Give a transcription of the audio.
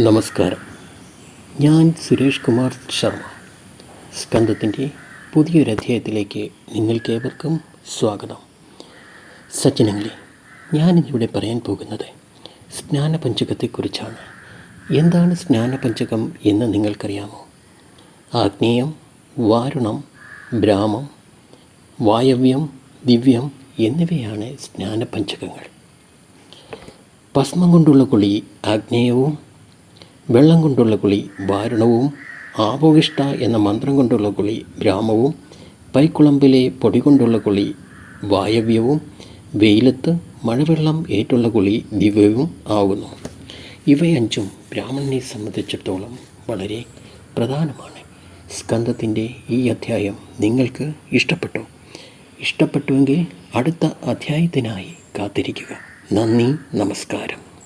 നമസ്കാരം. ഞാൻ സുരേഷ് കുമാർ ശർമ്മ. സ്കന്ധത്തിന്റെ പുതിയൊരധ്യായത്തിലേക്ക് നിങ്ങൾക്കേവർക്കും സ്വാഗതം. സജ്ജനങ്ങളെ ഞാനിന്നിവിടെ പറയാൻ പോകുന്നത് സ്നാനപഞ്ചകത്തെക്കുറിച്ചാണ്. എന്താണ് സ്നാനപഞ്ചകം എന്ന് നിങ്ങൾക്കറിയാമോ? ആഗ്നേയം വാരുണം ബ്രാഹ്മം വായവ്യം ദിവ്യം എന്നിവയാണ് സ്നാനപഞ്ചകങ്ങൾ. ഭസ്മം കൊണ്ടുള്ള കുളി ആഗ്നേയവും വെള്ളം കൊണ്ടുള്ള കുളി വാരുണവും ആപോകിഷ്ട എന്ന മന്ത്രം കൊണ്ടുള്ള കുളി ഗ്രാമവും പൈക്കുളമ്പിലെ പൊടി കൊണ്ടുള്ള കുളി വായവ്യവും വെയിലത്ത് മഴവെള്ളം ഏറ്റുള്ള കുളി ദിവ്യവും ആകുന്നു ഇവയഞ്ചും ബ്രാഹ്മണനെ സംബന്ധിച്ചിടത്തോളം വളരെ പ്രധാനമാണ്. സ്കന്ധത്തിന്റെ ഈ അധ്യായം നിങ്ങൾക്ക് ഇഷ്ടപ്പെട്ടു? ഇഷ്ടപ്പെട്ടുവെങ്കിൽ അടുത്ത അധ്യായത്തിനായി കാത്തിരിക്കുക. നന്ദി നമസ്കാരം.